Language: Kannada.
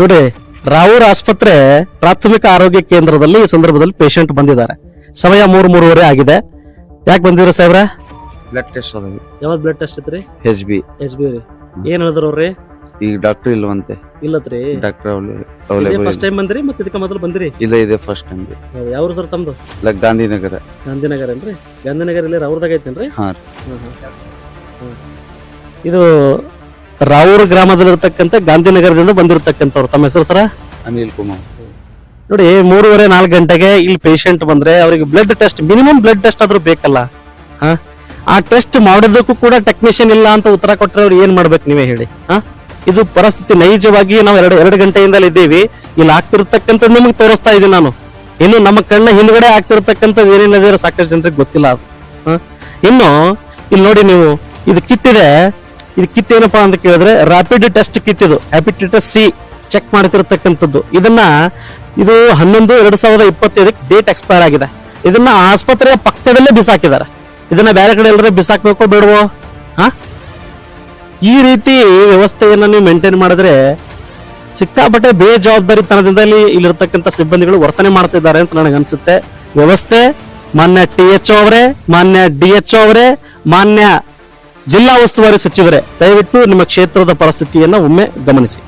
ನೋಡಿ ರಾವೂರ್ ಆಸ್ಪತ್ರೆ ಪ್ರಾಥಮಿಕ ಆರೋಗ್ಯ ಕೇಂದ್ರದಲ್ಲಿ ಈ ಸಂದರ್ಭದಲ್ಲಿ ಪೇಷಂಟ್ ಬಂದಿದ್ದಾರೆ. ಸಮಯ ಮೂರು ಮೂರುವರೆ ಆಗಿದೆ. ಯಾಕೆ ಬಂದಿರ ಸಾಹೇಬ್ರ? ಬ್ಲಡ್ ಟೆಸ್ಟ್ ಅದಾವಿ ಯಾವ್ದು ಬ್ಲಡ್ ಟೆಸ್ಟ್ ಐತ್ರಿ? ಎಚ್ ಬಿ ಎಚ್ ಬಿ ರೀ. ಏನ್ ಹೇಳಿದ್ರು ಅವ್ರಿ ಈಗ ಡಾಕ್ಟರ್ ಇಲ್ವಂತೆ. ಇಲ್ಲತ್ರಿ. ಡಾಕ್ಟರ್ ಅವೈಲೇಬಲ್ ಫಸ್ಟ್ ಟೈಮ್ ಬಂದ್ರಿ ಮತ್ತೆ ಇದಕ್ಕೆ ಮೊದಲು ಬಂದ್ರಿ? ಇಲ್ಲ ಇದೆ ಫಸ್ಟ್ ಟೈಮ್ ಯಾವ್ರು ಸರ್ ತಮ್ದು? ಇಲ್ಲ ಗಾಂಧಿನಗರ. ಗಾಂಧಿನಗರ ಏನ್ರಿ? ಗಾಂಧಿನಗರ ಇಲ್ಲಿ ರಾವೂರ್ದಾಗ ಐತೇನ್ರಿ? ಹಾ ಇದು ರಾವೂರ್ ಗ್ರಾಮದಲ್ಲಿರ್ತಕ್ಕಂಥ ಗಾಂಧಿನಗರದಿಂದ ಬಂದಿರತಕ್ಕಂಥವ್ರು. ತಮ್ಮ ಹೆಸರು ಸರ? ಅನಿಲ್ ಕುಮಾರ್. ನೋಡಿ ಮೂರುವರೆ ನಾಲ್ಕು ಗಂಟೆಗೆ ಇಲ್ಲಿ ಪೇಷಂಟ್ ಬಂದ್ರೆ ಅವರಿಗೆ blood test minimum blood test ಆದ್ರೂ ಬೇಕಲ್ಲ? ಹಾ? ಆ ಟೆಸ್ಟ್ ಮಾಡೋದಕ್ಕೂ ಕೂಡ ಟೆಕ್ನಿಷಿಯನ್ ಇಲ್ಲ ಅಂತ ಉತ್ತರ ಕೊಟ್ಟರೆ ಅವ್ರು ಏನ್ ಮಾಡ್ಬೇಕು ನೀವೇ ಹೇಳಿ ಹಾ? ಇದು ಪರಿಸ್ಥಿತಿ ನೈಜವಾಗಿ ನಾವು ಎರಡು ಎರಡು ಗಂಟೆಯಿಂದಲೇ ಇದ್ದೀವಿ. ಇಲ್ಲಿ ಆಗ್ತಿರ್ತಕ್ಕಂಥ ನಿಮಗೆ ತೋರಿಸ್ತಾ ಇದ್ದೀನಿ ನಾನು. ಇನ್ನು ನಮ್ಮ ಕಣ್ಣ ಹಿಂದ್ಗಡೆ ಆಗ್ತಿರ್ತಕ್ಕಂಥದ್ದು ಏನೇನಿದೆ ಸಾಕಷ್ಟು ಜನರಿಗೆ ಗೊತ್ತಿಲ್ಲ ಅದು ಹಾ? ಇನ್ನು ಇಲ್ಲಿ ನೋಡಿ ನೀವು ಇದು ಕಿಟ್ ಇದೆ ಕಿಟ್ ಏನಪ್ಪಾ ಅಂತ ಕೇಳಿದ್ರೆ ರಾಪಿಡ್ ಟೆಸ್ಟ್ ಕಿಟ್ ಇದು. ಹ್ಯಾಪಿಟೈಟಿಸ್ ಸಿ ಚೆಕ್ ಮಾಡ್ತಿರತಕ್ಕಂಥದ್ದು. ಇದನ್ನ ಇದು ಹನ್ನೊಂದು, ಎರಡ್ ಸಾವಿರದ ಇಪ್ಪತ್ತೈದಕ್ಕೆ ಡೇಟ್ ಎಕ್ಸ್ಪೈರ್ ಆಗಿದೆ. ಇದನ್ನ ಆಸ್ಪತ್ರೆಯ ಪಕ್ಕದಲ್ಲೇ ಬಿಸಾಕಿದ್ದಾರೆ. ಇದನ್ನ ಬೇರೆ ಕಡೆ ಎಲ್ಲರೂ ಬಿಸಾಕ್ಬೇಕೋ ಬೇಡವೋ? ಹಾ? ಈ ರೀತಿ ವ್ಯವಸ್ಥೆಯನ್ನ ನೀವು ಮೇಂಟೈನ್ ಮಾಡಿದ್ರೆ ಸಿಕ್ಕಾಪಟ್ಟೆ ಬೇಜವಾಬ್ದಾರಿತನದಿಂದ ಇಲ್ಲಿ ಇಲ್ಲಿರ್ತಕ್ಕಂಥ ಸಿಬ್ಬಂದಿಗಳು ವರ್ತನೆ ಮಾಡ್ತಿದ್ದಾರೆ ಅಂತ ನನಗೆ ಅನ್ಸುತ್ತೆ. ವ್ಯವಸ್ಥೆ, ಮಾನ್ಯ ಟಿ ಎಚ್ ಅವರೇ, ಮಾನ್ಯ ಡಿ ಎಚ್ ಅವರೇ, ಮಾನ್ಯ ಜಿಲ್ಲಾ ಉಸ್ತುವಾರಿ ಸಚಿವರೇ ದಯವಿಟ್ಟು ನಿಮ್ಮ ಕ್ಷೇತ್ರದ ಪರಿಸ್ಥಿತಿಯನ್ನು ಒಮ್ಮೆ ಗಮನಿಸಿ.